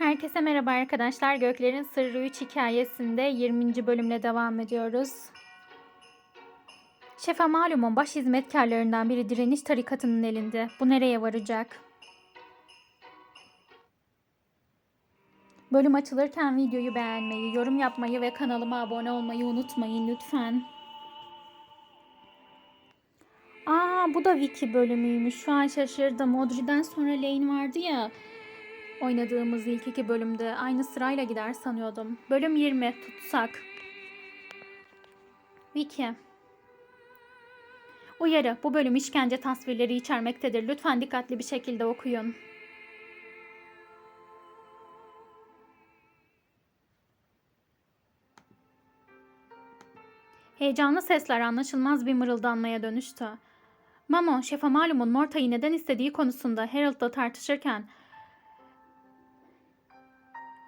Herkese merhaba arkadaşlar. Göklerin Sırrı 3 hikayesinde 20. bölümle devam ediyoruz. Şefa malumun baş hizmetkarlarından biri direniş tarikatının elinde. Bu nereye varacak? Bölüm açılırken videoyu beğenmeyi, yorum yapmayı ve kanalıma abone olmayı unutmayın lütfen. Aa bu da Wiki bölümüymüş. Şu an şaşırdım. Audrey'den sonra Lane vardı ya. Oynadığımız ilk iki bölümde aynı sırayla gider sanıyordum. Bölüm 20 tutsak. Wiki. Uyarı. Bu bölüm işkence tasvirleri içermektedir. Lütfen dikkatli bir şekilde okuyun. Heyecanlı sesler anlaşılmaz bir mırıldanmaya dönüştü. Mamo, şefa malumun Morta'yı neden istediği konusunda Harold'la tartışırken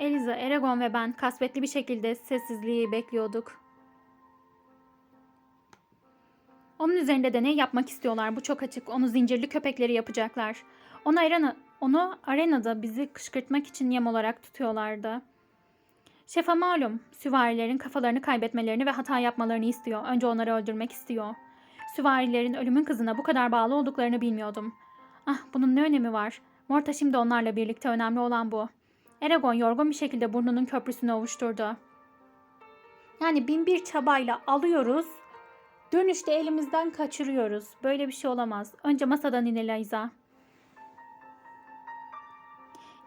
Eliza, Eragon ve ben kasvetli bir şekilde sessizliği bekliyorduk. Onun üzerinde deney yapmak istiyorlar. Bu çok açık. Onu zincirli köpekleri yapacaklar. Onu, arena, onu arenada bizi kışkırtmak için yem olarak tutuyorlardı. Şefa malum, süvarilerin kafalarını kaybetmelerini ve hata yapmalarını istiyor. Önce onları öldürmek istiyor. Süvarilerin ölümün kızına bu kadar bağlı olduklarını bilmiyordum. Ah, bunun ne önemi var? Morta şimdi onlarla birlikte önemli olan bu. Eragon yorgun bir şekilde burnunun köprüsünü ovuşturdu. Yani bin bir çabayla alıyoruz, dönüşte elimizden kaçırıyoruz. Böyle bir şey olamaz. Önce masadan in Eliza.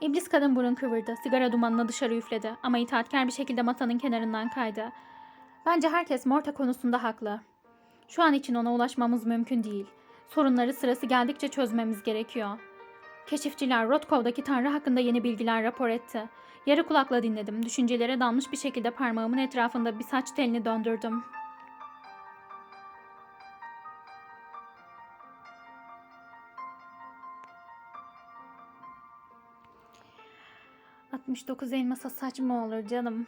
İblis kadın burun kıvırdı. Sigara dumanını dışarı üfledi. Ama itaatkar bir şekilde masanın kenarından kaydı. Bence herkes Morta konusunda haklı. Şu an için ona ulaşmamız mümkün değil. Sorunları sırası geldikçe çözmemiz gerekiyor. Keşifçiler Rotkov'daki tanrı hakkında yeni bilgiler rapor etti. Yarı kulakla dinledim. Düşüncelere dalmış bir şekilde parmağımın etrafında bir saç telini döndürdüm. ...69 elmasa saç mı olur canım?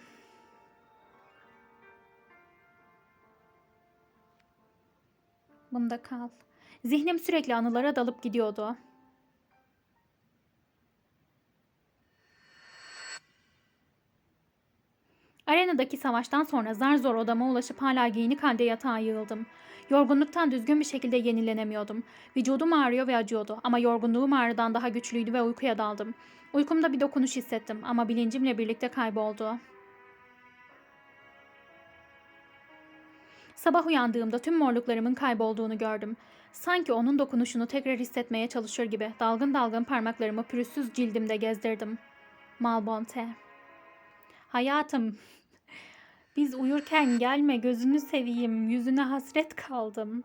Bunda kal. Zihnim sürekli anılara dalıp gidiyordu. Arenadaki savaştan sonra zar zor odama ulaşıp hala giyinik halde yatağa yığıldım. Yorgunluktan düzgün bir şekilde yenilenemiyordum. Vücudum ağrıyor ve acıyordu ama yorgunluğum ağrıdan daha güçlüydü ve uykuya daldım. Uykumda bir dokunuş hissettim ama bilincimle birlikte kayboldu. Sabah uyandığımda tüm morluklarımın kaybolduğunu gördüm. Sanki onun dokunuşunu tekrar hissetmeye çalışır gibi dalgın dalgın parmaklarımı pürüzsüz cildimde gezdirdim. Malbonte. Hayatım, biz uyurken gelme gözünü seveyim, yüzüne hasret kaldım.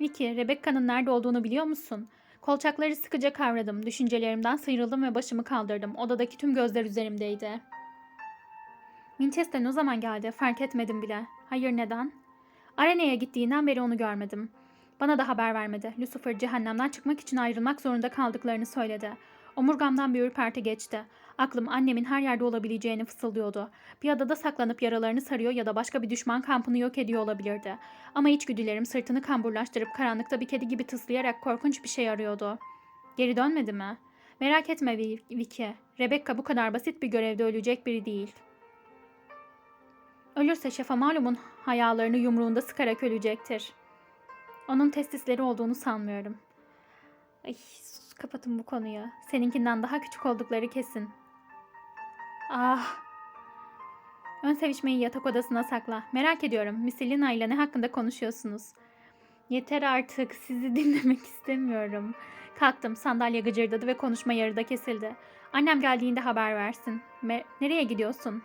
Vicky, Rebecca'nın nerede olduğunu biliyor musun? Kolçakları sıkıca kavradım, düşüncelerimden sıyrıldım ve başımı kaldırdım. Odadaki tüm gözler üzerimdeydi. Winchester ne zaman geldi? Fark etmedim bile. Hayır neden? Arena'ya gittiğinden beri onu görmedim. Bana da haber vermedi. Lucifer cehennemden çıkmak için ayrılmak zorunda kaldıklarını söyledi. Omurgamdan bir ürperti geçti. Aklım annemin her yerde olabileceğini fısıldıyordu. Bir adada saklanıp yaralarını sarıyor ya da başka bir düşman kampını yok ediyor olabilirdi. Ama içgüdülerim sırtını kamburlaştırıp karanlıkta bir kedi gibi tıslayarak korkunç bir şey arıyordu. Geri dönmedi mi? Merak etme Vicky. Rebecca bu kadar basit bir görevde ölecek biri değil. Ölürse şefa malumun hayalarını yumruğunda sıkarak ölecektir. Onun testisleri olduğunu sanmıyorum. Ay, sus, kapatın bu konuyu. Seninkinden daha küçük oldukları kesin. Ah. Ön sevişmeyi yatak odasına sakla. Merak ediyorum. Missilina ile ne hakkında konuşuyorsunuz? Yeter artık. Sizi dinlemek istemiyorum. Kalktım. Sandalye gıcırdadı ve konuşma yarıda kesildi. Annem geldiğinde haber versin. Me- nereye gidiyorsun?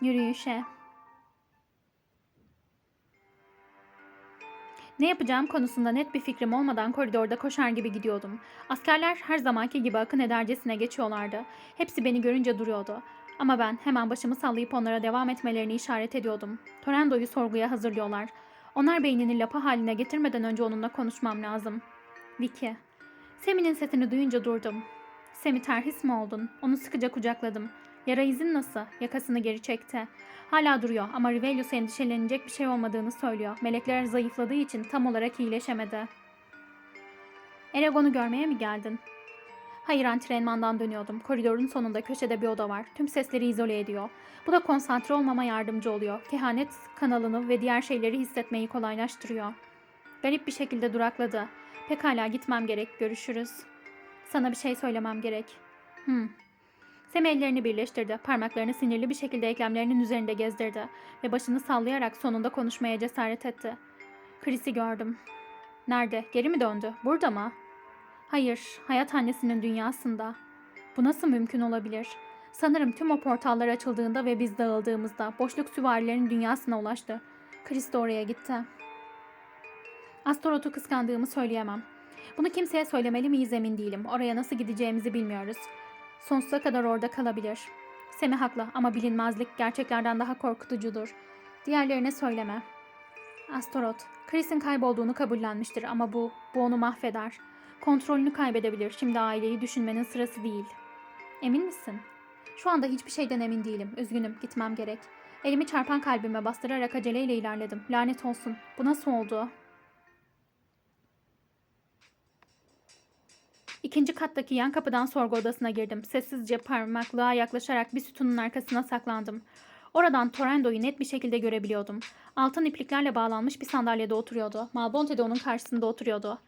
Yürüyüşe. Ne yapacağım konusunda net bir fikrim olmadan koridorda koşar gibi gidiyordum. Askerler her zamanki gibi akın edercesine geçiyorlardı. Hepsi beni görünce duruyordu. Ama ben hemen başımı sallayıp onlara devam etmelerini işaret ediyordum. Torendo'yu sorguya hazırlıyorlar. Onlar beynini lapa haline getirmeden önce onunla konuşmam lazım. Vicky. Semi'nin sesini duyunca durdum. Semi terhis mi oldun? Onu sıkıca kucakladım. Yara izin nasıl? Yakasını geri çekti. Hala duruyor ama Rivelius endişelenecek bir şey olmadığını söylüyor. Melekler zayıfladığı için tam olarak iyileşemedi. Eragon'u görmeye mi geldin? Hayır antrenmandan dönüyordum. Koridorun sonunda köşede bir oda var. Tüm sesleri izole ediyor. Bu da konsantre olmama yardımcı oluyor. Kehanet kanalını ve diğer şeyleri hissetmeyi kolaylaştırıyor. Garip bir şekilde durakladı. Pekala gitmem gerek. Görüşürüz. Sana bir şey söylemem gerek. Hmm. Sem ellerini birleştirdi. Parmaklarını sinirli bir şekilde eklemlerinin üzerinde gezdirdi. Ve başını sallayarak sonunda konuşmaya cesaret etti. Chris'i gördüm. Nerede? Geri mi döndü? Burada mı? Hayır, hayat annesinin dünyasında. Bu nasıl mümkün olabilir? Sanırım tüm o portallar açıldığında ve biz dağıldığımızda boşluk süvarilerin dünyasına ulaştı. Chris de oraya gitti. Astaroth'u kıskandığımı söyleyemem. Bunu kimseye söylemeli miyiz emin değilim. Oraya nasıl gideceğimizi bilmiyoruz. Sonsuza kadar orada kalabilir. Semi haklı ama bilinmezlik gerçeklerden daha korkutucudur. Diğerlerine söyleme. Astaroth, Chris'in kaybolduğunu kabullenmiştir ama bu, bu onu mahveder. Kontrolünü kaybedebilir. Şimdi aileyi düşünmenin sırası değil. Emin misin? Şu anda hiçbir şeyden emin değilim. Üzgünüm, gitmem gerek. Elimi çarpan kalbime bastırarak aceleyle ilerledim. Lanet olsun. Bu nasıl oldu? İkinci kattaki yan kapıdan sorgu odasına girdim. Sessizce parmaklığa yaklaşarak bir sütunun arkasına saklandım. Oradan Torendo'yu net bir şekilde görebiliyordum. Altın ipliklerle bağlanmış bir sandalyede oturuyordu. Malbonte de onun karşısında oturuyordu.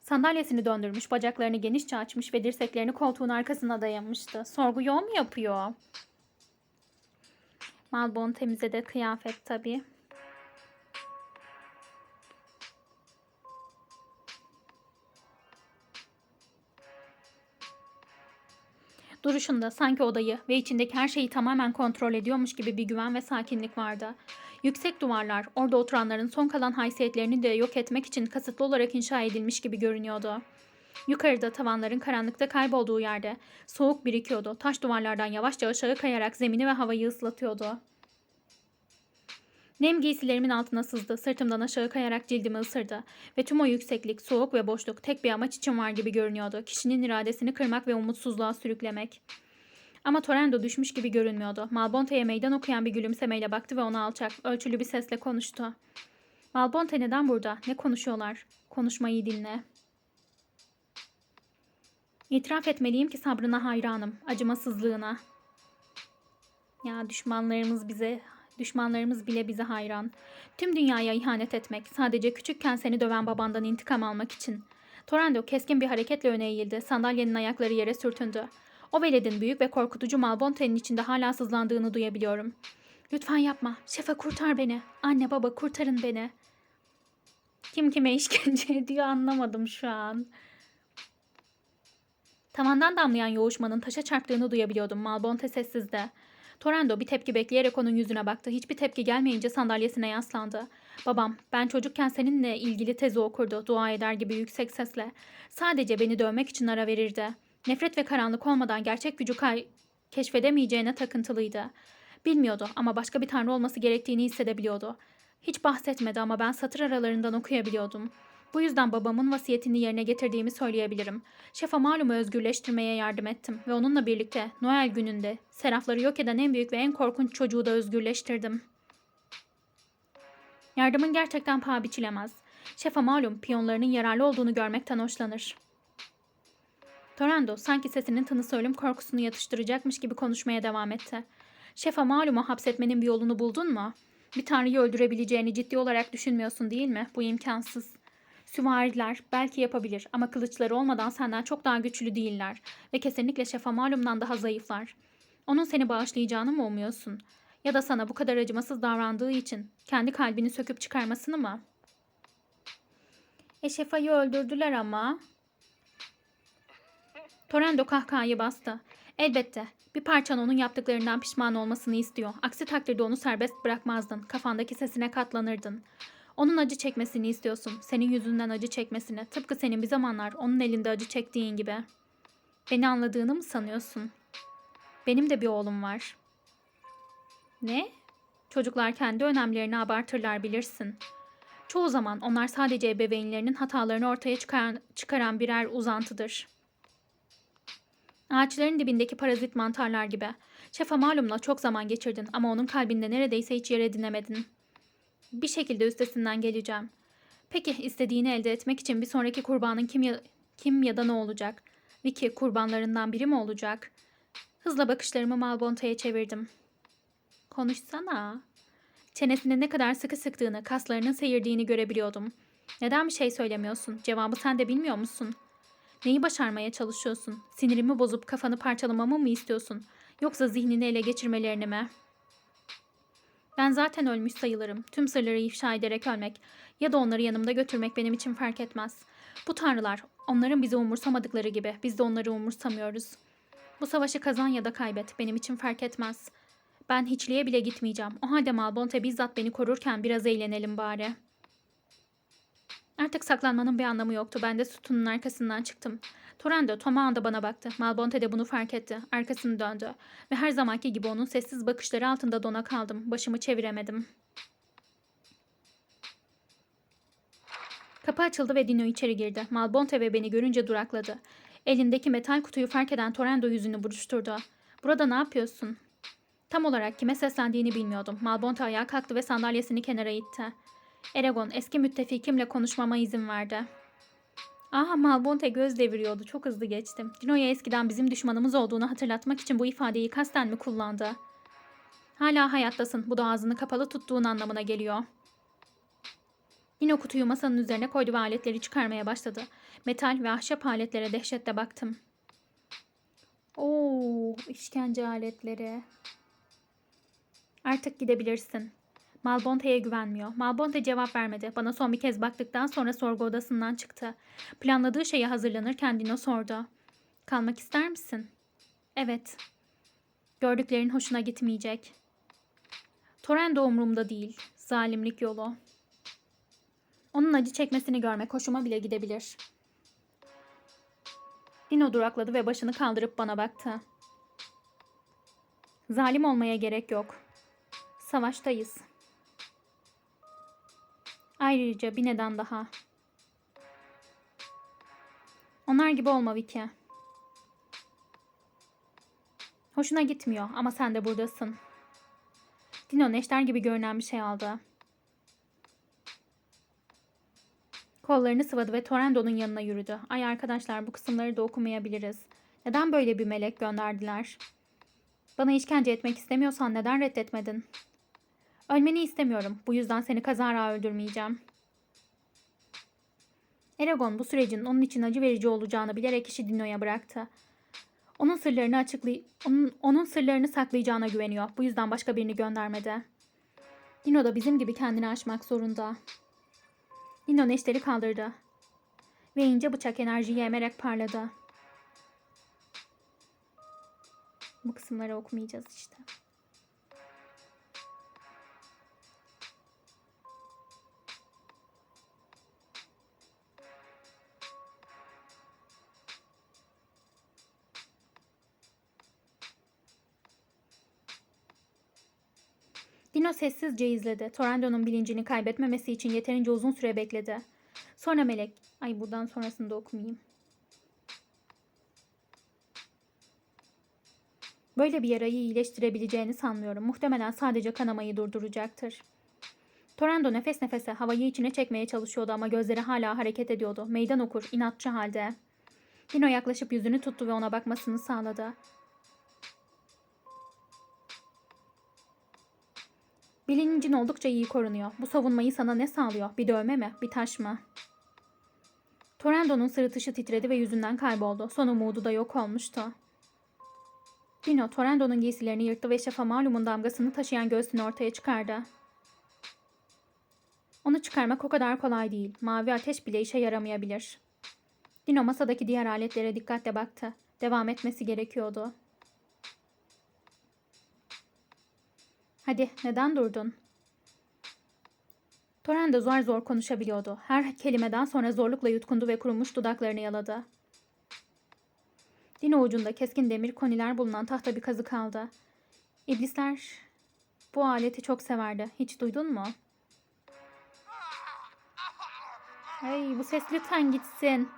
Sandalyesini döndürmüş, bacaklarını genişçe açmış ve dirseklerini koltuğun arkasına dayamıştı. Sorgu yol mu yapıyor? Malbon temize de kıyafet tabii. Duruşunda sanki odayı ve içindeki her şeyi tamamen kontrol ediyormuş gibi bir güven ve sakinlik vardı. Yüksek duvarlar orada oturanların son kalan haysiyetlerini de yok etmek için kasıtlı olarak inşa edilmiş gibi görünüyordu. Yukarıda tavanların karanlıkta kaybolduğu yerde soğuk birikiyordu. Taş duvarlardan yavaşça aşağı kayarak zemini ve havayı ıslatıyordu. Nem giysilerimin altına sızdı. Sırtımdan aşağı kayarak cildimi ısırdı. Ve tüm o yükseklik, soğuk ve boşluk tek bir amaç için var gibi görünüyordu. Kişinin iradesini kırmak ve umutsuzluğa sürüklemek. Ama Torrendo düşmüş gibi görünmüyordu. Malbonte'ye meydan okuyan bir gülümsemeyle baktı ve ona alçak, ölçülü bir sesle konuştu. Malbonte neden burada? Ne konuşuyorlar? Konuşmayı dinle. İtiraf etmeliyim ki sabrına hayranım, acımasızlığına. Ya düşmanlarımız bize, düşmanlarımız bile bize hayran. Tüm dünyaya ihanet etmek, sadece küçükken seni döven babandan intikam almak için. Torrendo keskin bir hareketle öne eğildi, sandalyenin ayakları yere sürtündü. O veledin büyük ve korkutucu Malbonte'nin içinde hala sızlandığını duyabiliyorum. Lütfen yapma. Şefe kurtar beni. Anne baba kurtarın beni. Kim kime işkence ediyor anlamadım şu an. Tavandan damlayan yoğuşmanın taşa çarptığını duyabiliyordum. Malbonte sessizdi. Torrendo bir tepki bekleyerek onun yüzüne baktı. Hiçbir tepki gelmeyince sandalyesine yaslandı. Babam, ben çocukken seninle ilgili tezi okurdu, dua eder gibi yüksek sesle. Sadece beni dövmek için ara verirdi. Nefret ve karanlık olmadan gerçek gücü keşfedemeyeceğine takıntılıydı. Bilmiyordu ama başka bir tanrı olması gerektiğini hissedebiliyordu. Hiç bahsetmedi ama ben satır aralarından okuyabiliyordum. Bu yüzden babamın vasiyetini yerine getirdiğimi söyleyebilirim. Şefa malumu özgürleştirmeye yardım ettim ve onunla birlikte Noel gününde serafları yok eden en büyük ve en korkunç çocuğu da özgürleştirdim. Yardımın gerçekten paha biçilemez. Şefa malum piyonlarının yararlı olduğunu görmekten hoşlanır. Torrendo sanki sesinin tınısı ölüm korkusunu yatıştıracakmış gibi konuşmaya devam etti. Şefa malumu hapsetmenin bir yolunu buldun mu? Bir tanrıyı öldürebileceğini ciddi olarak düşünmüyorsun değil mi? Bu imkansız. Süvariler belki yapabilir ama kılıçları olmadan senden çok daha güçlü değiller ve kesinlikle Şefa malumdan daha zayıflar. Onun seni bağışlayacağını mı umuyorsun? Ya da sana bu kadar acımasız davrandığı için kendi kalbini söküp çıkarmasını mı? E Şefa'yı öldürdüler ama. Torrendo kahkahayı bastı. Elbette. Bir parçan onun yaptıklarından pişman olmasını istiyor. Aksi takdirde onu serbest bırakmazdın. Kafandaki sesine katlanırdın. Onun acı çekmesini istiyorsun. Senin yüzünden acı çekmesini. Tıpkı senin bir zamanlar onun elinde acı çektiğin gibi. Beni anladığını mı sanıyorsun? Benim de bir oğlum var. Ne? Çocuklar kendi önemlerini abartırlar bilirsin. Çoğu zaman onlar sadece ebeveynlerinin hatalarını ortaya çıkaran, çıkaran birer uzantıdır. Ağaçların dibindeki parazit mantarlar gibi. Şefa malumla çok zaman geçirdin ama onun kalbinde neredeyse hiç yer edinemedin. Bir şekilde üstesinden geleceğim. Peki istediğini elde etmek için bir sonraki kurbanın kim ya, kim ya da ne olacak? Vicky kurbanlarından biri mi olacak? Hızla bakışlarımı Malbonte'ye çevirdim. Konuşsana. Çenesini ne kadar sıkı sıktığını, kaslarının seyirdiğini görebiliyordum. Neden bir şey söylemiyorsun? Cevabı sen de bilmiyor musun? Neyi başarmaya çalışıyorsun? Sinirimi bozup kafanı parçalamamı mı istiyorsun? Yoksa zihnini ele geçirmelerini mi? Ben zaten ölmüş sayılırım. Tüm sırları ifşa ederek ölmek ya da onları yanımda götürmek benim için fark etmez. Bu tanrılar, onların bizi umursamadıkları gibi biz de onları umursamıyoruz. Bu savaşı kazan ya da kaybet benim için fark etmez. Ben hiçliğe bile gitmeyeceğim. O halde Malbonte bizzat beni korurken biraz eğlenelim bari. Artık saklanmanın bir anlamı yoktu. Ben de sütunun arkasından çıktım. Torrendo tamam da bana baktı. Malbonte de bunu fark etti. Arkasını döndü. Ve her zamanki gibi onun sessiz bakışları altında dona kaldım. Başımı çeviremedim. Kapı açıldı ve Dino içeri girdi. Malbonte ve beni görünce durakladı. Elindeki metal kutuyu fark eden Torrendo yüzünü buruşturdu. Burada ne yapıyorsun? Tam olarak kime seslendiğini bilmiyordum. Malbonte ayağa kalktı ve sandalyesini kenara itti. Eragon eski müttefikimle konuşmama izin verdi. Aha Malbonte göz deviriyordu. Çok hızlı geçtim. Dino'ya eskiden bizim düşmanımız olduğunu hatırlatmak için bu ifadeyi kasten mi kullandı? Hala hayattasın. Bu da ağzını kapalı tuttuğun anlamına geliyor. Dino kutuyu masanın üzerine koydu ve aletleri çıkarmaya başladı. Metal ve ahşap aletlere dehşetle baktım. Oo, işkence aletleri. Artık gidebilirsin. Malbonte'ye güvenmiyor. Malbonte cevap vermedi. Bana son bir kez baktıktan sonra sorgu odasından çıktı. Planladığı şeye hazırlanırken Dino sordu. Kalmak ister misin? Evet. Gördüklerin hoşuna gitmeyecek. Torrendo umurumda değil. Zalimlik yolu. Onun acı çekmesini görmek hoşuma bile gidebilir. Dino durakladı ve başını kaldırıp bana baktı. Zalim olmaya gerek yok. Savaştayız. Ayrıca bir neden daha. Onlar gibi olma Vicky. Hoşuna gitmiyor ama sen de buradasın. Dino neşter gibi görünen bir şey aldı. Kollarını sıvadı ve Torrendo'nun yanına yürüdü. Ay arkadaşlar bu kısımları da okumayabiliriz. Neden böyle bir melek gönderdiler? Bana işkence etmek istemiyorsan neden reddetmedin? Ölmeni istemiyorum. Bu yüzden seni kazara öldürmeyeceğim. Eragon bu sürecin onun için acı verici olacağını bilerek işi Dino'ya bıraktı. Onun sırlarını açıklay onun, onun sırlarını saklayacağına güveniyor. Bu yüzden başka birini göndermedi. Dino da bizim gibi kendini aşmak zorunda. Dino neşteri kaldırdı. Ve ince bıçak enerjiyi emerek parladı. Bu kısımları okumayacağız işte. Dino sessizce izledi. Torrendo'nun bilincini kaybetmemesi için yeterince uzun süre bekledi. Sonra Melek... Ay buradan sonrasını da okumayayım. Böyle bir yarayı iyileştirebileceğini sanmıyorum. Muhtemelen sadece kanamayı durduracaktır. Torrendo nefes nefese havayı içine çekmeye çalışıyordu ama gözleri hala hareket ediyordu. Meydan okur, inatçı halde. Dino yaklaşıp yüzünü tuttu ve ona bakmasını sağladı. Bilincin oldukça iyi korunuyor. Bu savunmayı sana ne sağlıyor? Bir dövme mi? Bir taş mı? Torrendo'nun sırıtışı titredi ve yüzünden kayboldu. Son umudu da yok olmuştu. Dino, Torrendo'nun giysilerini yırttı ve şafa malumun damgasını taşıyan göğsünü ortaya çıkardı. Onu çıkarmak o kadar kolay değil. Mavi ateş bile işe yaramayabilir. Dino masadaki diğer aletlere dikkatle baktı. Devam etmesi gerekiyordu. Hadi neden durdun? Torrendo zor zor konuşabiliyordu. Her kelimeden sonra zorlukla yutkundu ve kurumuş dudaklarını yaladı. Dino ucunda keskin demir koniler bulunan tahta bir kazı kaldı. İblisler bu aleti çok severdi. Hiç duydun mu? Ay bu ses lütfen gitsin.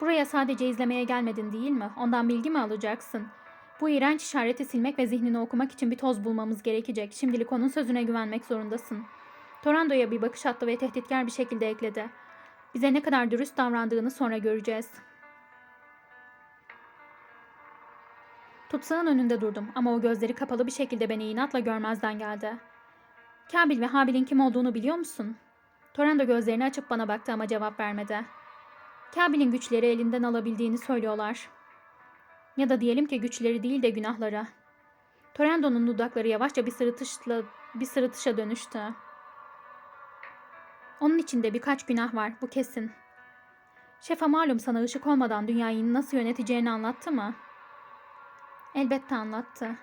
Buraya sadece izlemeye gelmedin değil mi? Ondan bilgi mi alacaksın? Bu iğrenç işareti silmek ve zihnini okumak için bir toz bulmamız gerekecek. Şimdilik onun sözüne güvenmek zorundasın. Torando'ya bir bakış attı ve tehditkar bir şekilde ekledi. Bize ne kadar dürüst davrandığını sonra göreceğiz. Tutsağın önünde durdum ama o gözleri kapalı bir şekilde beni inatla görmezden geldi. Kabil ve Habil'in kim olduğunu biliyor musun? Torando gözlerini açıp bana baktı ama cevap vermedi. Kabil'in güçleri elinden alabildiğini söylüyorlar. Ya da diyelim ki güçleri değil de günahları. Torando'nun dudakları yavaşça bir sırıtışla bir sırıtışa dönüştü. Onun içinde birkaç günah var, bu kesin. Şefa malum sana ışık olmadan dünyayı nasıl yöneteceğini anlattı mı? Elbette anlattı.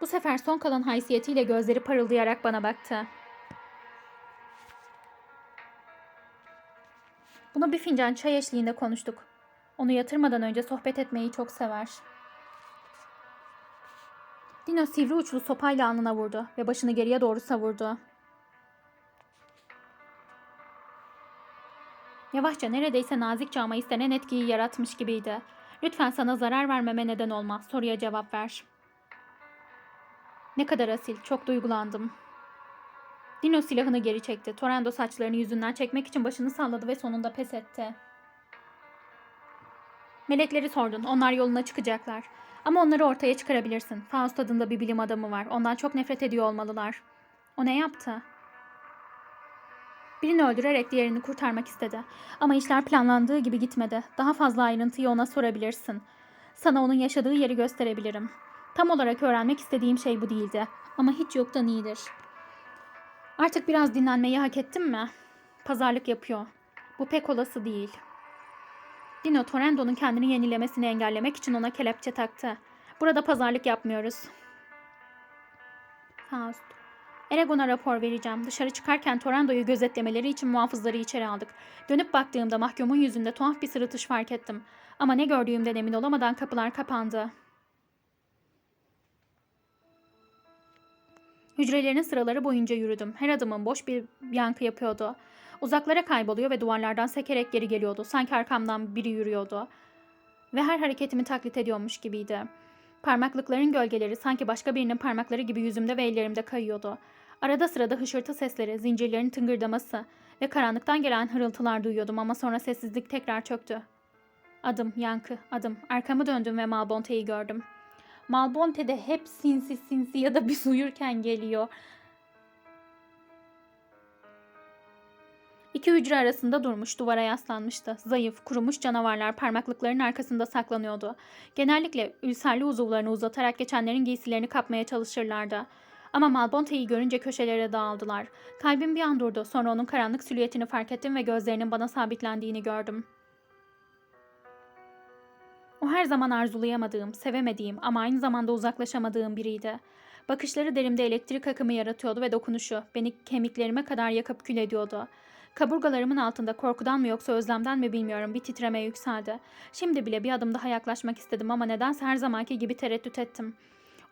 Bu sefer son kalan haysiyetiyle gözleri parıldayarak bana baktı. Bunu bir fincan çay eşliğinde konuştuk. Onu yatırmadan önce sohbet etmeyi çok sever. Dino sivri uçlu sopayla alnına vurdu ve başını geriye doğru savurdu. Yavaşça neredeyse nazikçe ama istenen etkiyi yaratmış gibiydi. Lütfen sana zarar vermeme neden olma. Soruya cevap ver. Ne kadar asil. Çok duygulandım. Dino silahını geri çekti. Torando saçlarını yüzünden çekmek için başını salladı ve sonunda pes etti. Melekleri sordun. Onlar yoluna çıkacaklar. Ama onları ortaya çıkarabilirsin. Faust adında bir bilim adamı var. Ondan çok nefret ediyor olmalılar. O ne yaptı? Birini öldürerek diğerini kurtarmak istedi. Ama işler planlandığı gibi gitmedi. Daha fazla ayrıntıyı ona sorabilirsin. Sana onun yaşadığı yeri gösterebilirim. Tam olarak öğrenmek istediğim şey bu değildi. Ama hiç yoktan iyidir. Artık biraz dinlenmeyi hak ettim mi? Pazarlık yapıyor. Bu pek olası değil. Dino Torando'nun kendini yenilemesini engellemek için ona kelepçe taktı. Burada pazarlık yapmıyoruz. Faust. Eragon'a rapor vereceğim. Dışarı çıkarken Torando'yu gözetlemeleri için muhafızları içeri aldık. Dönüp baktığımda mahkumun yüzünde tuhaf bir sırıtış fark ettim. Ama ne gördüğümden emin olamadan kapılar kapandı. Hücrelerin sıraları boyunca yürüdüm. Her adımım boş bir yankı yapıyordu. Uzaklara kayboluyor ve duvarlardan sekerek geri geliyordu. Sanki arkamdan biri yürüyordu. Ve her hareketimi taklit ediyormuş gibiydi. Parmaklıkların gölgeleri sanki başka birinin parmakları gibi yüzümde ve ellerimde kayıyordu. Arada sırada hışırtı sesleri, zincirlerin tıngırdaması ve karanlıktan gelen hırıltılar duyuyordum ama sonra sessizlik tekrar çöktü. Adım, yankı, adım. Arkamı döndüm ve Malbonte'yi gördüm. Malbonte de hep sinsi sinsi ya da biz uyurken geliyor. İki hücre arasında durmuş, duvara yaslanmıştı. Zayıf, kurumuş canavarlar parmaklıkların arkasında saklanıyordu. Genellikle ülserli uzuvlarını uzatarak geçenlerin giysilerini kapmaya çalışırlardı. Ama Malbonte'yi görünce köşelere dağıldılar. Kalbim bir an durdu. Sonra onun karanlık silüetini fark ettim ve gözlerinin bana sabitlendiğini gördüm. O her zaman arzulayamadığım, sevemediğim ama aynı zamanda uzaklaşamadığım biriydi. Bakışları derimde elektrik akımı yaratıyordu ve dokunuşu beni kemiklerime kadar yakıp kül ediyordu. Kaburgalarımın altında korkudan mı yoksa özlemden mi bilmiyorum bir titreme yükseldi. Şimdi bile bir adım daha yaklaşmak istedim ama nedense her zamanki gibi tereddüt ettim.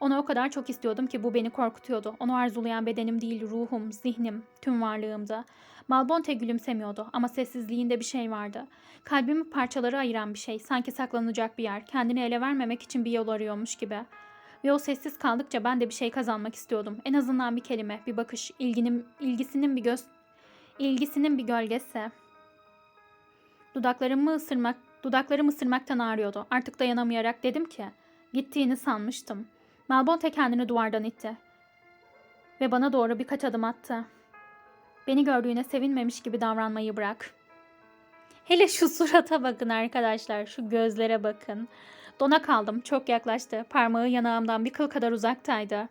Onu o kadar çok istiyordum ki bu beni korkutuyordu. Onu arzulayan bedenim değil, ruhum, zihnim, tüm varlığımda. Malbonte gülümsemiyordu ama sessizliğinde bir şey vardı. Kalbimi parçalara ayıran bir şey, sanki saklanacak bir yer, kendini ele vermemek için bir yol arıyormuş gibi. Ve o sessiz kaldıkça ben de bir şey kazanmak istiyordum. En azından bir kelime, bir bakış, ilginin, ilgisinin bir göz, ilgisinin bir gölgesi. Dudaklarımı ısırmak, dudaklarım ısırmaktan ağrıyordu. Artık dayanamayarak dedim ki, gittiğini sanmıştım. Malbonte kendini duvardan itti. Ve bana doğru birkaç adım attı. Beni gördüğüne sevinmemiş gibi davranmayı bırak. Hele şu surata bakın arkadaşlar. Şu gözlere bakın. Dona kaldım. Çok yaklaştı. Parmağı yanağımdan bir kıl kadar uzaktaydı.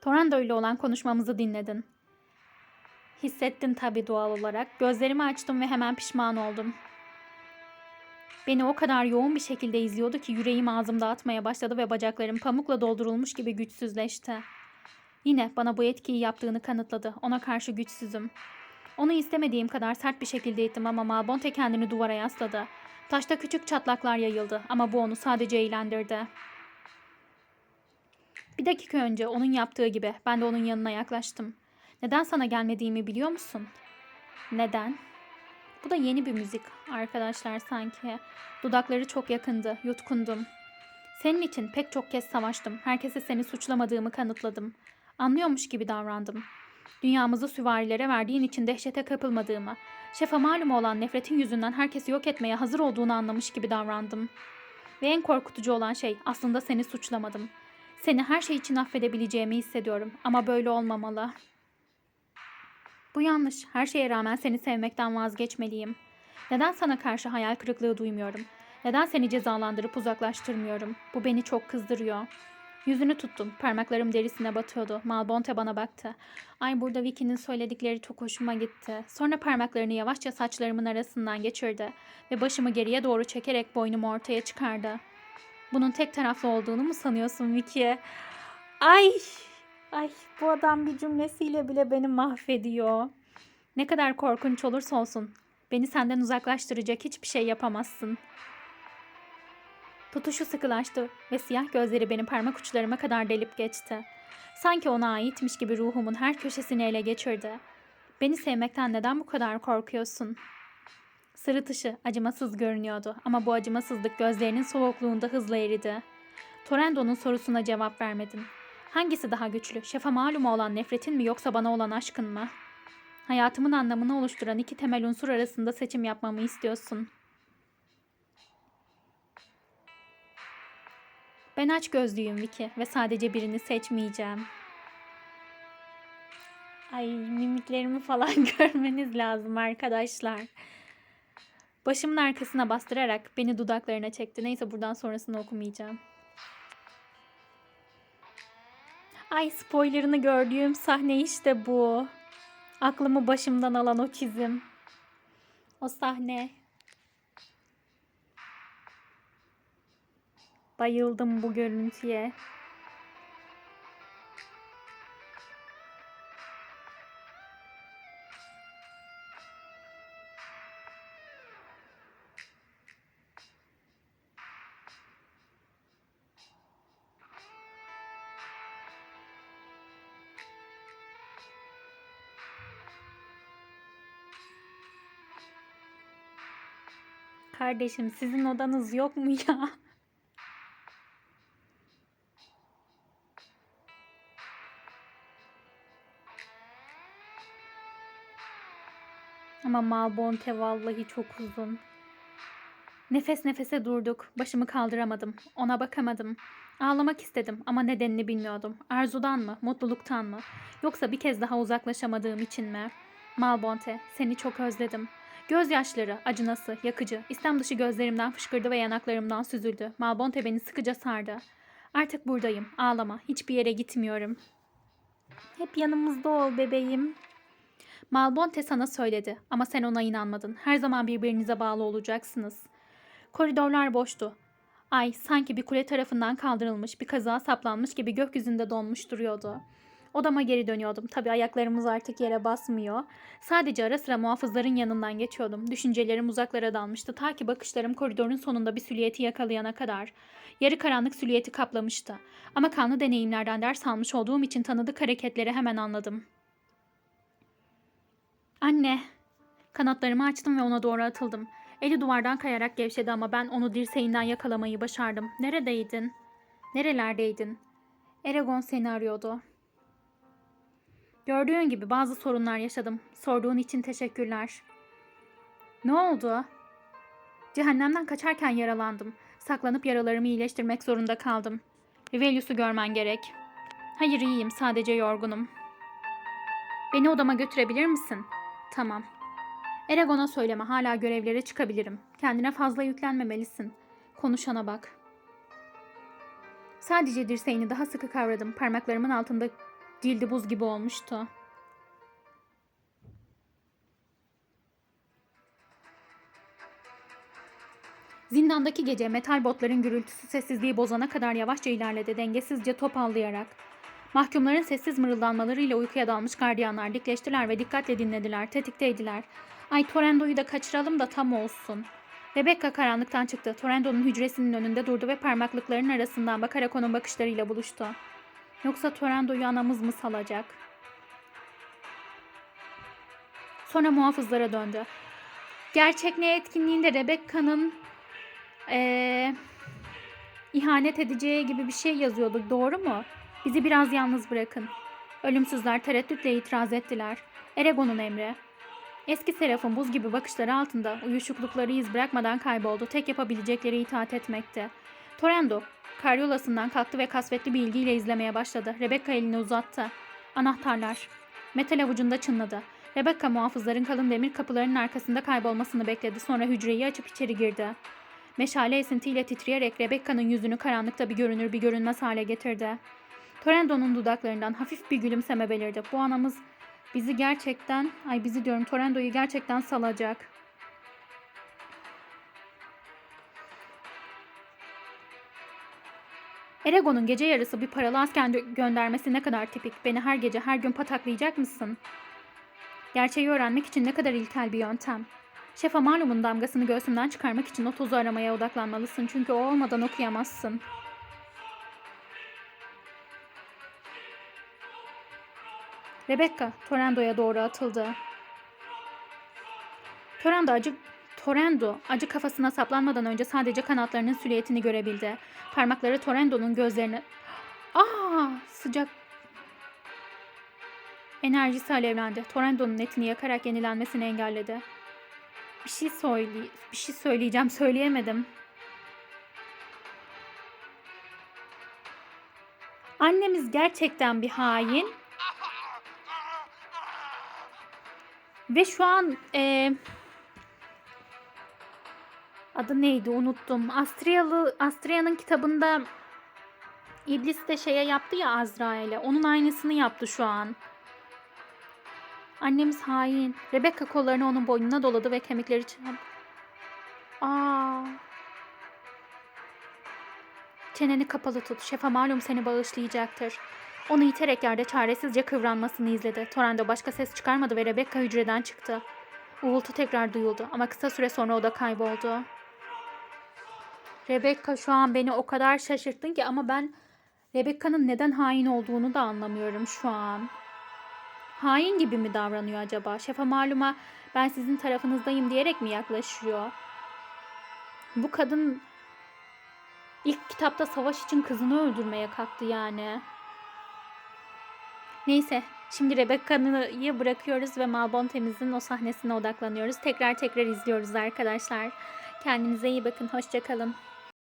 Torando ile olan konuşmamızı dinledin. Hissettin tabii doğal olarak. Gözlerimi açtım ve hemen pişman oldum. Beni o kadar yoğun bir şekilde izliyordu ki yüreğim ağzımda atmaya başladı ve bacaklarım pamukla doldurulmuş gibi güçsüzleşti. Yine bana bu etkiyi yaptığını kanıtladı. Ona karşı güçsüzüm. Onu istemediğim kadar sert bir şekilde ittim ama Malbonte kendini duvara yasladı. Taşta küçük çatlaklar yayıldı ama bu onu sadece eğlendirdi. Bir dakika önce onun yaptığı gibi ben de onun yanına yaklaştım. Neden sana gelmediğimi biliyor musun? Neden? Bu da yeni bir müzik arkadaşlar sanki. Dudakları çok yakındı, yutkundum. Senin için pek çok kez savaştım. Herkese seni suçlamadığımı kanıtladım. Anlıyormuş gibi davrandım. Dünyamızı süvarilere verdiğin için dehşete kapılmadığımı, şefa malum olan nefretin yüzünden herkesi yok etmeye hazır olduğunu anlamış gibi davrandım. Ve en korkutucu olan şey aslında seni suçlamadım. Seni her şey için affedebileceğimi hissediyorum ama böyle olmamalı. Bu yanlış. Her şeye rağmen seni sevmekten vazgeçmeliyim. Neden sana karşı hayal kırıklığı duymuyorum? Neden seni cezalandırıp uzaklaştırmıyorum? Bu beni çok kızdırıyor. Yüzünü tuttum. Parmaklarım derisine batıyordu. Malbonte bana baktı. Ay burada Vicky'nin söyledikleri çok hoşuma gitti. Sonra parmaklarını yavaşça saçlarımın arasından geçirdi ve başımı geriye doğru çekerek boynumu ortaya çıkardı. Bunun tek taraflı olduğunu mu sanıyorsun Vicky? Ay! Ay bu adam bir cümlesiyle bile beni mahvediyor. Ne kadar korkunç olursa olsun beni senden uzaklaştıracak hiçbir şey yapamazsın. Tutuşu sıkılaştı ve siyah gözleri benim parmak uçlarıma kadar delip geçti. Sanki ona aitmiş gibi ruhumun her köşesini ele geçirdi. Beni sevmekten neden bu kadar korkuyorsun? Sırıtışı acımasız görünüyordu ama bu acımasızlık gözlerinin soğukluğunda hızla eridi. Torendo'nun sorusuna cevap vermedim. Hangisi daha güçlü? Şefa malum olan nefretin mi yoksa bana olan aşkın mı? Hayatımın anlamını oluşturan iki temel unsur arasında seçim yapmamı istiyorsun. Ben aç gözlüyüm Vicky ve sadece birini seçmeyeceğim. Ay mimiklerimi falan görmeniz lazım arkadaşlar. Başımın arkasına bastırarak beni dudaklarına çekti. Neyse buradan sonrasını okumayacağım. Ay spoilerını gördüğüm sahne işte bu. Aklımı başımdan alan o çizim. O sahne. Bayıldım bu görüntüye. Kardeşim sizin odanız yok mu ya? Ama Malbonte vallahi çok uzun. Nefes nefese durduk. Başımı kaldıramadım. Ona bakamadım. Ağlamak istedim ama nedenini bilmiyordum. Arzudan mı, mutluluktan mı? Yoksa bir kez daha uzaklaşamadığım için mi? Malbonte, seni çok özledim. Gözyaşları, acınası, yakıcı, İslam dışı gözlerimden fışkırdı ve yanaklarımdan süzüldü. Malbonte beni sıkıca sardı. Artık buradayım. Ağlama. Hiçbir yere gitmiyorum. Hep yanımızda ol bebeğim. Malbonte sana söyledi ama sen ona inanmadın. Her zaman birbirinize bağlı olacaksınız. Koridorlar boştu. Ay sanki bir kule tarafından kaldırılmış, bir kazığa saplanmış gibi gökyüzünde donmuş duruyordu. Odama geri dönüyordum. Tabii ayaklarımız artık yere basmıyor. Sadece ara sıra muhafızların yanından geçiyordum. Düşüncelerim uzaklara dalmıştı ta ki bakışlarım koridorun sonunda bir süliyeti yakalayana kadar. Yarı karanlık süliyeti kaplamıştı. Ama kanlı deneyimlerden ders almış olduğum için tanıdık hareketleri hemen anladım. Anne! Kanatlarımı açtım ve ona doğru atıldım. Eli duvardan kayarak gevşedi ama ben onu dirseğinden yakalamayı başardım. Neredeydin? Nerelerdeydin? Eragon seni arıyordu. Gördüğün gibi bazı sorunlar yaşadım. Sorduğun için teşekkürler. Ne oldu? Cehennemden kaçarken yaralandım. Saklanıp yaralarımı iyileştirmek zorunda kaldım. Rivelius'u görmen gerek. Hayır iyiyim, sadece yorgunum. Beni odama götürebilir misin? Tamam. Eragon'a söyleme, hala görevlere çıkabilirim. Kendine fazla yüklenmemelisin. Konuşana bak. Sadece dirseğini daha sıkı kavradım. Parmaklarımın altında cildi buz gibi olmuştu. Zindandaki gece metal botların gürültüsü sessizliği bozana kadar yavaşça ilerledi dengesizce topallayarak. Mahkumların sessiz mırıldanmalarıyla uykuya dalmış gardiyanlar dikleştiler ve dikkatle dinlediler, tetikteydiler. Ay Torendo'yu da kaçıralım da tam olsun. Rebecca karanlıktan çıktı. Torendo'nun hücresinin önünde durdu ve parmaklıklarının arasından bakarak onun bakışlarıyla buluştu. Yoksa Torendo'yu anamız mı salacak? Sonra muhafızlara döndü. Gerçek ne etkinliğinde Rebecca'nın ee, ihanet edeceği gibi bir şey yazıyordu. Doğru mu? Bizi biraz yalnız bırakın. Ölümsüzler tereddütle itiraz ettiler. Eragon'un emri. Eski Seraf'ın buz gibi bakışları altında uyuşuklukları iz bırakmadan kayboldu. Tek yapabilecekleri itaat etmekti. Torendo, karyolasından kalktı ve kasvetli bir ilgiyle izlemeye başladı. Rebecca elini uzattı. Anahtarlar. Metal avucunda çınladı. Rebecca muhafızların kalın demir kapılarının arkasında kaybolmasını bekledi. Sonra hücreyi açıp içeri girdi. Meşale esintiyle titreyerek Rebecca'nın yüzünü karanlıkta bir görünür bir görünmez hale getirdi. Torendo'nun dudaklarından hafif bir gülümseme belirdi. Bu anamız bizi gerçekten, ay bizi diyorum Torendo'yu gerçekten salacak. Eragon'un gece yarısı bir paralı asker gö- göndermesi ne kadar tipik. Beni her gece her gün pataklayacak mısın? Gerçeği öğrenmek için ne kadar ilkel bir yöntem. Şefa malumun damgasını göğsümden çıkarmak için o tozu aramaya odaklanmalısın. Çünkü o olmadan okuyamazsın. Rebecca, Torendo'ya doğru atıldı. Torendo acı Torendo acı kafasına saplanmadan önce sadece kanatlarının silüetini görebildi. Parmakları Torendo'nun gözlerini... Aa, sıcak Enerjisi alevlendi. Torendo'nun etini yakarak yenilenmesini engelledi. Bir şey söyle bir şey söyleyeceğim söyleyemedim. Annemiz gerçekten bir hain. Ve şu an e, adı neydi unuttum. Astriyalı Astria'nın kitabında İblis de şeye yaptı ya Azrail'e. Onun aynısını yaptı şu an. Annemiz hain. Rebecca kollarını onun boynuna doladı ve kemikleri çınladı. Aa. Çeneni kapalı tut. Şefa malum seni bağışlayacaktır. Onu iterek yerde çaresizce kıvranmasını izledi. Torrendo başka ses çıkarmadı ve Rebecca hücreden çıktı. Uğultu tekrar duyuldu ama kısa süre sonra o da kayboldu. Rebecca şu an beni o kadar şaşırttın ki ama ben Rebecca'nın neden hain olduğunu da anlamıyorum şu an. Hain gibi mi davranıyor acaba? Şefa maluma ben sizin tarafınızdayım diyerek mi yaklaşıyor? Bu kadın ilk kitapta savaş için kızını öldürmeye kalktı yani. Neyse şimdi Rebecca'yı bırakıyoruz ve Malbonte'mizin o sahnesine odaklanıyoruz. Tekrar tekrar izliyoruz arkadaşlar. Kendinize iyi bakın. Hoşçakalın.